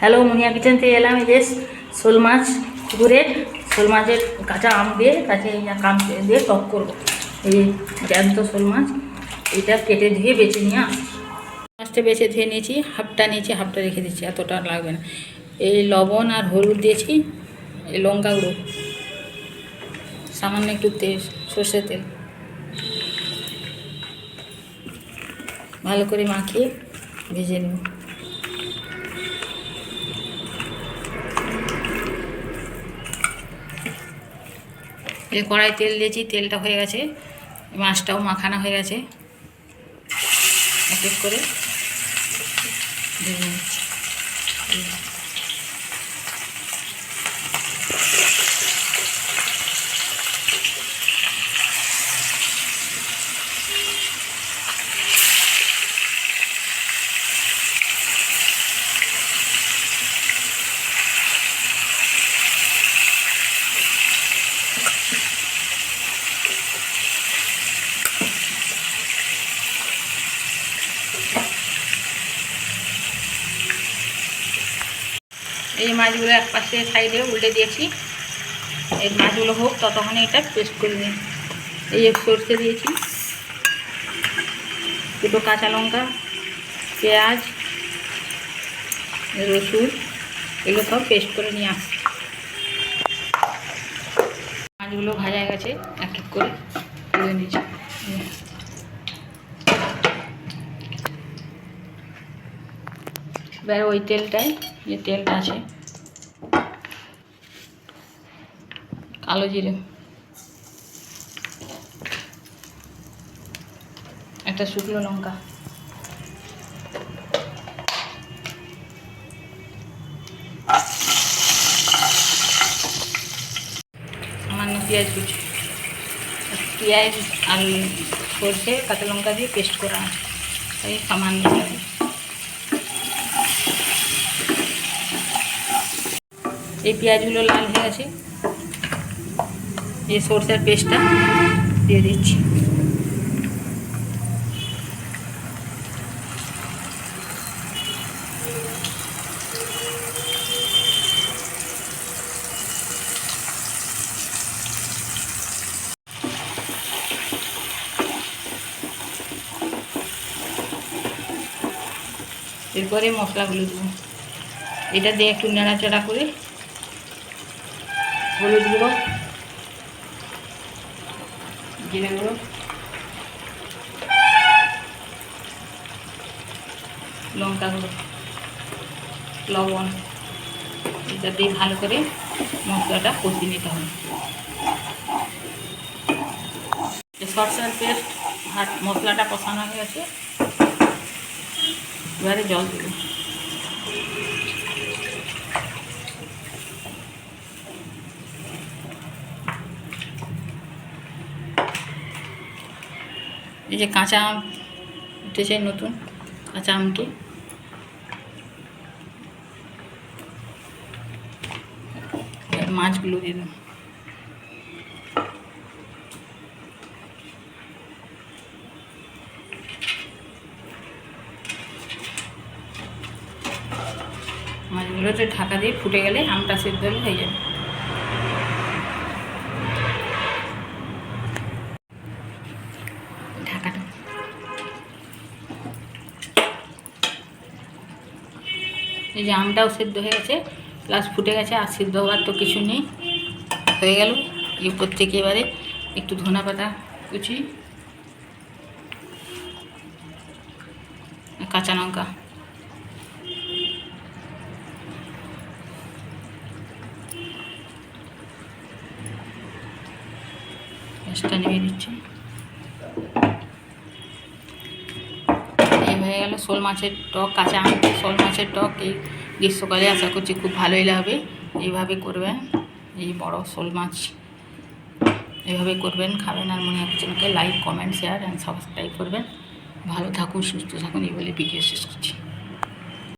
Hello মুনিয়া kitchen থেকে এলাম এই যে শোল মাছ পুকুরের শোল মাছের কাঁচা আম দিয়ে কাঁচা কাম দিয়ে টক করব। এই জ্যান্ত শোল মাছ, এটা কেটে ধুয়ে বেছে নিয়ে মাছটা বেছে ধুয়ে নিয়েছি, হাফটা নিয়েছি, হাফটা রেখে দিচ্ছি, এতটা লাগবে না। এই লবণ আর হলুদ দিয়েছি, এই লঙ্কা গুঁড়ো, সামান্য একটু তেল, সর্ষের তেল। ভালো করে মাখিয়ে ভেজে নেব। এই কড়াই তেল দিয়েছি তেলটা হয়ে গেছে। মাছটাও মাখানো হয়ে গেছে। এক এক করে। এই মাছগুলো এক পাশে সাইডে উল্টে দিয়েছি। এই মাছগুলো হোক, ততক্ষণে এটা পেস্ট করে নিই। এই সর্ষে দিয়েছি। দুটো কাঁচা লঙ্কা, পেঁয়াজ, রসুন, এগুলো সব পেস্ট করে নিয়ে আসছি। মাছগুলো ভাজা গেছে, এক এক করে তুলে নিচ্ছি। এবার ওই তেলটায় যে তেলটা আছে, কালো জিরে। একটা শুকনো লঙ্কা। সামান্য পেঁয়াজ কুচি। পেঁয়াজ আর সর্ষে, কাঁচা লঙ্কা দিয়ে পেস্ট করা আছে। তাই সামান্য এই পেঁয়াজগুলো লাল হয়ে গেছে। এই সর্ষের পেস্টটা দিয়ে দিচ্ছি। এরপরে মশলাগুলো দেবো। এটা দিয়ে একটু নাড়াচাড়া করে হলুদ গুঁড়ো, জিরে গুঁড়ো, লঙ্কা গুঁড়ো, লবণ, এটা দিয়ে ভালো করে মশলাটা কষিয়ে নিতে হবে। সরষের পেস্ট মশলাটা কষানো হয়ে গেছে। এবারে জল দেবো। এই যে কাঁচা আম উঠেছে নতুন, কাঁচা আমটি। মাছগুলো দিয়ে দেবো। মাছগুলোতে ঢাকা দিয়ে ফুটে গেলে আমটা সেদ্ধ হয়ে যাবে। এই যে আমটাও সেদ্ধ হয়ে গেছে প্লাস ফুটে গেছে, আর সিদ্ধ হওয়ার তো কিছু নেই। হয়ে গেল। এই থেকে এবারে একটু ধনা পাতা কুচি কাঁচা লঙ্কা। নেমে দিচ্ছি এই হয়ে গেল শোল মাছের টক, কাঁচা আম শোল মাছের টক। এই গ্রীষ্মকালে আশা করছি খুব ভালোই লাগবে। এইভাবে করবেন এই বড় শোল মাছ। এভাবে করবেন, খাবেন আর মনে হচ্ছে like comment share and subscribe করবেন। ভালো থাকুন, সুস্থ থাকুন, এই বলে ভিডিও শেষ করছি।